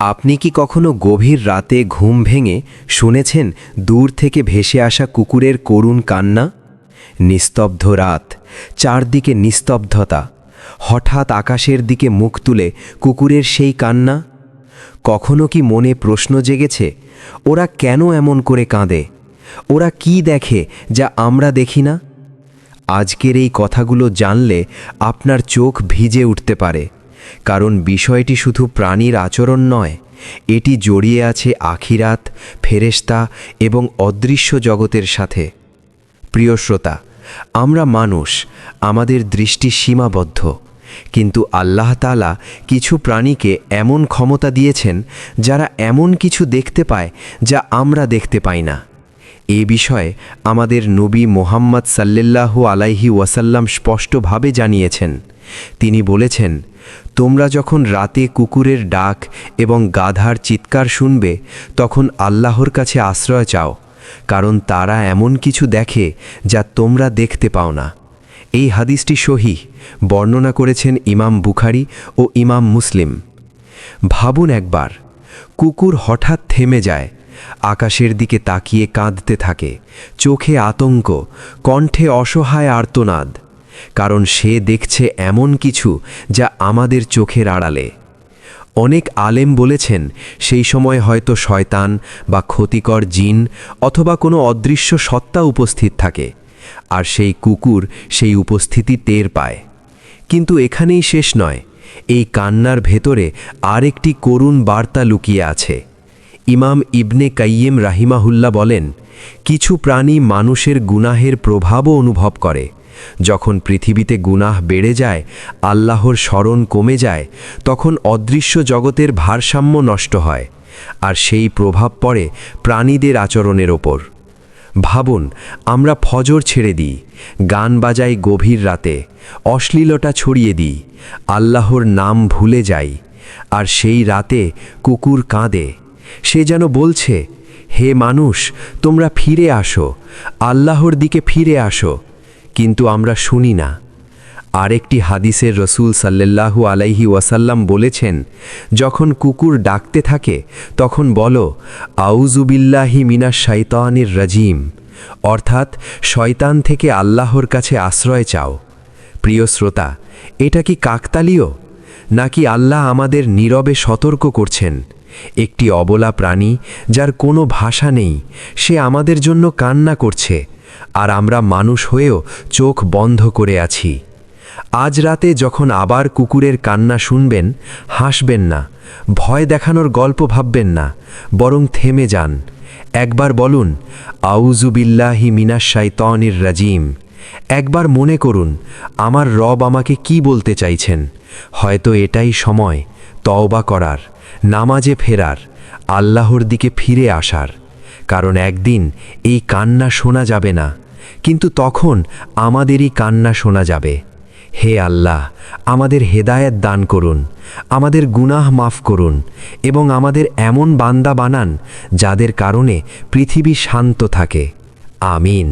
আপনি কি কখনো গভীর রাতে ঘুম ভেঙে শুনেছেন দূর থেকে ভেসে আসা কুকুরের করুণ কান্না? নিস্তব্ধ রাত, চারদিকে নিস্তব্ধতা। হঠাৎ আকাশের দিকে মুখ তুলে কুকুরের সেই কান্না? কখনো কি মনে প্রশ্ন জেগেছে, ওরা কেন এমন করে কাঁদে? ওরা কি দেখে যা আমরা দেখি না? আজকের এই কথাগুলো জানলে আপনার চোখ ভিজে উঠতে পারে। কারণ বিষয়টি শুধু প্রাণীর আচরণ নয়, এটি জড়িয়ে আছে আখিরাত, ফেরেশতা এবং অদৃশ্য জগতের সাথে। প্রিয় শ্রোতা, আমরা মানুষ, আমাদের দৃষ্টি সীমাবদ্ধ, কিন্তু আল্লাহ তালা কিছু প্রাণীকে এমন ক্ষমতা দিয়েছেন যারা এমন কিছু দেখতে পায় যা আমরা দেখতে পাই না। এ বিষয়ে আমাদের নবী মোহাম্মদ সাল্লাল্লাহু আলাইহি ওয়াসাল্লাম স্পষ্টভাবে জানিয়েছেন। তিনি বলেছেন, তোমরা যখন রাতে কুকুরের ডাক এবং গাধার চিৎকার শুনবে, তখন আল্লাহর কাছে আশ্রয় চাও, কারণ তারা এমন কিছু দেখে যা তোমরা দেখতে পাও না। এই হাদিসটি সহি বর্ণনা করেছেন ইমাম বুখারি ও ইমাম মুসলিম। ভাবুন একবার, কুকুর হঠাৎ থেমে যায়, আকাশের দিকে তাকিয়ে কাঁদতে থাকে, চোখে আতঙ্ক, কণ্ঠে অসহায় আর্তনাদ। কারণ সে দেখছে এমন কিছু যা আমাদের চোখের আড়ালে। অনেক আলেম বলেছেন, সেই সময় হয়তো শয়তান বা ক্ষতিকর জিন অথবা কোনো অদৃশ্য সত্তা উপস্থিত থাকে, আর সেই কুকুর সেই উপস্থিতি টের পায়। কিন্তু এখানেই শেষ নয়, এই কান্নার ভেতরে আরেকটি করুণ বার্তা লুকিয়ে আছে। ইমাম ইবনে কাইয়েম রাহিমাহুল্লা বলেন, কিছু প্রাণী মানুষের গুনাহের প্রভাবও অনুভব করে যখন পৃথিবীতে গুনাহ বেড়ে যায়, আল্লাহর স্মরণ কমে যায়, তখন অদৃশ্য জগতের ভারসাম্য নষ্ট হয়, আর সেই প্রভাব পড়ে প্রাণীদের আচরণের ওপর। ভাবুন, আমরা ফজর ছেড়ে দিই, গান বাজাই গভীর রাতে, অশ্লীলতা ছড়িয়ে দিই, আল্লাহর নাম ভুলে যাই, আর সেই রাতে কুকুর কাঁদে। সে যেন বলছে, হে মানুষ, তোমরা ফিরে আসো, আল্লাহর দিকে ফিরে আসো। কিন্তু আমরা শুনি না। আরেকটি হাদিসের রসুল সাল্লাল্লাহু আলাইহি ওয়াসাল্লাম বলেছেন, যখন কুকুর ডাকতে থাকে, তখন বলো আউজুবিল্লাহি মিনা শাইতানির রাজিম। অর্থাৎ, শয়তান থেকে আল্লাহর কাছে আশ্রয় চাও। প্রিয় শ্রোতা, এটা কি কাকতালীয়? নাকি আল্লাহ আমাদের নীরবে সতর্ক করছেন? একটি অবলা প্রাণী, যার কোনো ভাষা নেই, সে আমাদের জন্য কান্না করছে আর আমরা মানুষ হয়েও চোখ বন্ধ করে আছি। আজ রাতে যখন আবার কুকুরের কান্না শুনবেন, হাসবেন না, ভয় দেখানোর গল্প ভাববেন না, বরং থেমে যান। একবার বলুন আউজুবিল্লাহি মিনাশাইতনির রাজিম। একবার মনে করুন, আমার রব আমাকে কি বলতে চাইছেন? হয়তো এটাই সময়, তওবা করার, নামাজে ফেরার, আল্লাহর দিকে ফিরে আসার। কারণ একদিন এই কান্না শোনা যাবে না, কিন্তু তখন আমাদেরই কান্না শোনা যাবে। হে আল্লাহ, আমাদের হেদায়েত দান করুন, আমাদের গুনাহ মাফ করুন এবং আমাদের এমন বান্দা বানান যাদের কারণে পৃথিবী শান্ত থাকে। আমিন।